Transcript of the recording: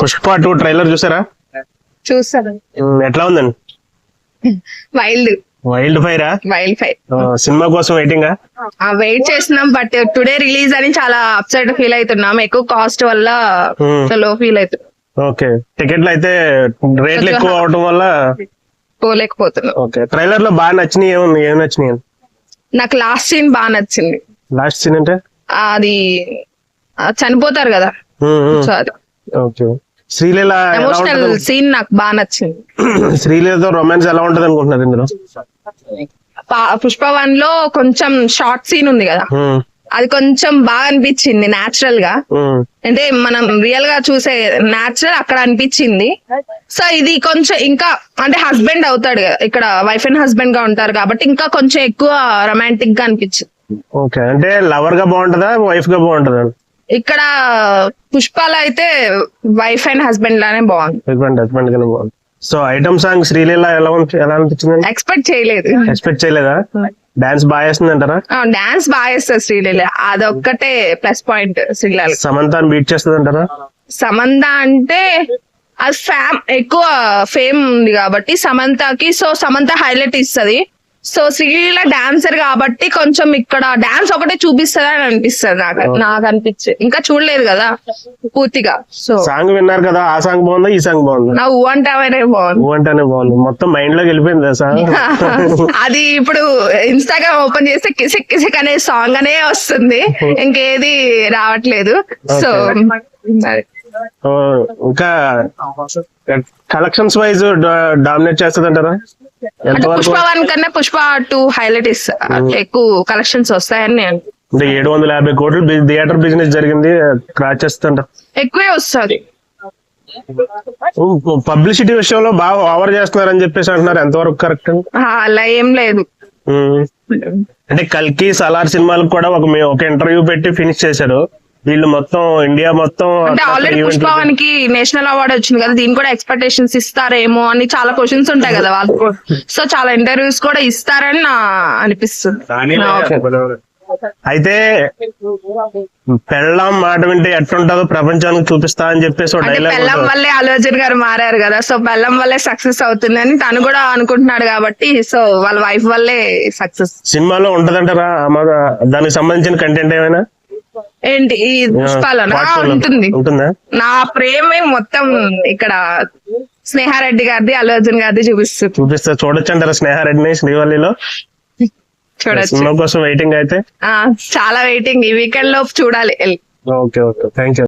Pushpa two trailer చూసారా? చూస్తాను. Um, ఎట్లా ఉందండి? వైల్డ్ వైల్డ్ ఫైరా వైల్డ్ ఫైర్ సినిమా కోసం వెయిటింగ్ వెయిట్ చేస్తున్నాం బట్ టుడే రిలీజ్ అని చాలా అప్సెట్ ఫీల్ అవుతున్నాం. ఎక్కువ కాస్ట్ వల్ల. లో ఫీల్ అవుతున్నాం. ఓకే టికెట్లు అయితే రేట్లు ఎక్కువ అవడం వల్ల పోలేకపోతున్నాం. ఓకే ట్రైలర్లో బాగా నచ్చినాయి ఏముంది ఏం నచ్చినాయి? నాకు లాస్ట్ సీన్ బాగా నచ్చింది. లాస్ట్ సీన్ అంటే? అది చనిపోతారు కదా. సో అది. ఓకే. శ్రీలీల ఎమోషనల్ సీన్ నాకు బాగా నచ్చింది. శ్రీలీలతో రొమాన్స్ ఎలా ఉంటది అనుకుంటున్నారు ఇందులో? పుష్ప వన్లో కొంచెం షార్ట్ సీన్ ఉంది కదా. అది కొంచెం బాగా అనిపించింది నాచురల్గా. అంటే మనం రియల్గా చూసే నాచురల్ అక్కడ అనిపించింది. సో ఇది కొంచెం ఇంకా అంటే హస్బెండ్ అవుతాడు కదా. ఇక్కడ వైఫ్ అండ్ హస్బెండ్గా ఉంటారు కాబట్టి ఇంకా కొంచెం ఎక్కువ రొమాంటిక్గా అనిపించింది. ఓకే. అంటే లవర్గా బాగుంటదా వైఫ్గా బాగుంటదా? ఇక్కడ పుష్పాల అయితే వైఫ్ అండ్ హస్బెండ్ లానే బాగుంది. హస్బెండ్ హస్బెండ్ గానే బాగుంది. సో ఐటమ్ సాంగ్ శ్రీలీల ఎలా ఉంది ఎలా అనిపించింది ఎక్స్పెక్ట్ చేయలేదు. ఎక్స్పెక్ట్ చేయలేదా? డాన్స్ బాగా వేస్తుంది అంటారా? డాన్స్ బాగా చేస్తారు శ్రీలీల. అదొక్కటే ప్లస్ పాయింట్ శ్రీలీల. సమంతాన్ని బీట్ చేస్తుంది అంటారా? సమంత అంటే అది ఫ్యామ్ ఎక్కువ ఫేమ్ ఉంది కాబట్టి సమంతకి సో సమంత హైలైట్ ఇస్తది. సో శ్రీలీల డాన్సర్ కాబట్టి కొంచెం ఇక్కడ డాన్స్ ఒకటే చూపిస్తుంది అని అనిపిస్తుంది నాకు. నాకు అనిపించి ఇంకా చూడలేదు కదా పూర్తిగా. సో సాంగ్ విన్నారు కదా ఆ సాంగ్ బాగుందా ఈ సాంగ్ బాగుందా? నా ఊ అంటావనే బాగుంది. ఊ అంటేనే బాగుంది. మొత్తం మైండ్లోకి వెళ్ళిపోయింది సాంగ్ అది ఇప్పుడు ఇన్స్టాగ్రామ్ ఓపెన్ చేస్తే కిసిక్ కిసిక్ అనే సాంగ్ అనే వస్తుంది. ఇంకేది రావట్లేదు. సో. ఇంకా కలెక్షన్స్ వైజ్ డామినేట్ చేస్తుంది అంటారా అంటే ఎంతవరకు? పుష్ప వన్ కన్నా పుష్ప టూ హైలైట్ ఎక్కువ కలెక్షన్స్ వస్తాయని నేను అంటే ఏడు వందల యాభై కోట్లు థియేటర్ బిజినెస్ జరిగింది క్రాచ్ చేస్తుంట ఎక్కువే వస్తుంది. పబ్లిసిటీ విషయంలో బాగా ఓవర్ చేస్తున్నారని చెప్పేసి అంటున్నారు ఎంతవరకు కరెక్ట్ అలా ఏం లేదు. అంటే కల్కి సలార్ సినిమాలకు కూడా ఒక ఒక ఇంటర్వ్యూ పెట్టి ఫినిష్ చేశారు. వీళ్ళు మొత్తం ఇండియా మొత్తం అంటే ఆల్రెడీ event పుష్ప వన్కి నేషనల్ అవార్డ్ వచ్చింది కదా దీని కూడా ఎక్స్పెక్టేషన్స్ ఇస్తారేమో అని చాలా క్వశ్చన్స్ ఉంటాయి కదా వాళ్ళకు. సో చాలా ఇంటర్వ్యూస్ కూడా ఇస్తారని నా అనిపిస్తుంది. అయితే పెళ్ళాం మాట వింటే ఎట్లుంటుందో ప్రపంచానికి చూపిస్తా అని చెప్పేసి బెల్లం వల్లే అర్జున్ గారు మారారు కదా సో బెల్లం వల్లే సక్సెస్ అవుతుందని తను కూడా అనుకుంటున్నాడు కాబట్టి సో వాళ్ళ వైఫ్ వల్లే సక్సెస్ సినిమాలో ఉంటదంటారా దానికి సంబంధించిన కంటెంట్ ఏమైనా? ఏంటి? ఈ పుష్పాలనా? ఉంటుంది. నా ప్రేమే మొత్తం ఇక్కడ స్నేహారెడ్డి గారిది అల్లు అర్జున్ గారిది చూపిస్తుంది. చూపిస్తే. చూడొచ్చు అంటారా స్నేహారెడ్డిని శ్రీవల్లిలో? చూడొచ్చు. కోసం వెయిటింగ్ అయితే? ఆ, చాలా వెయిటింగ్ ఈ వీకెండ్లో చూడాలి. Okay okay. Thank you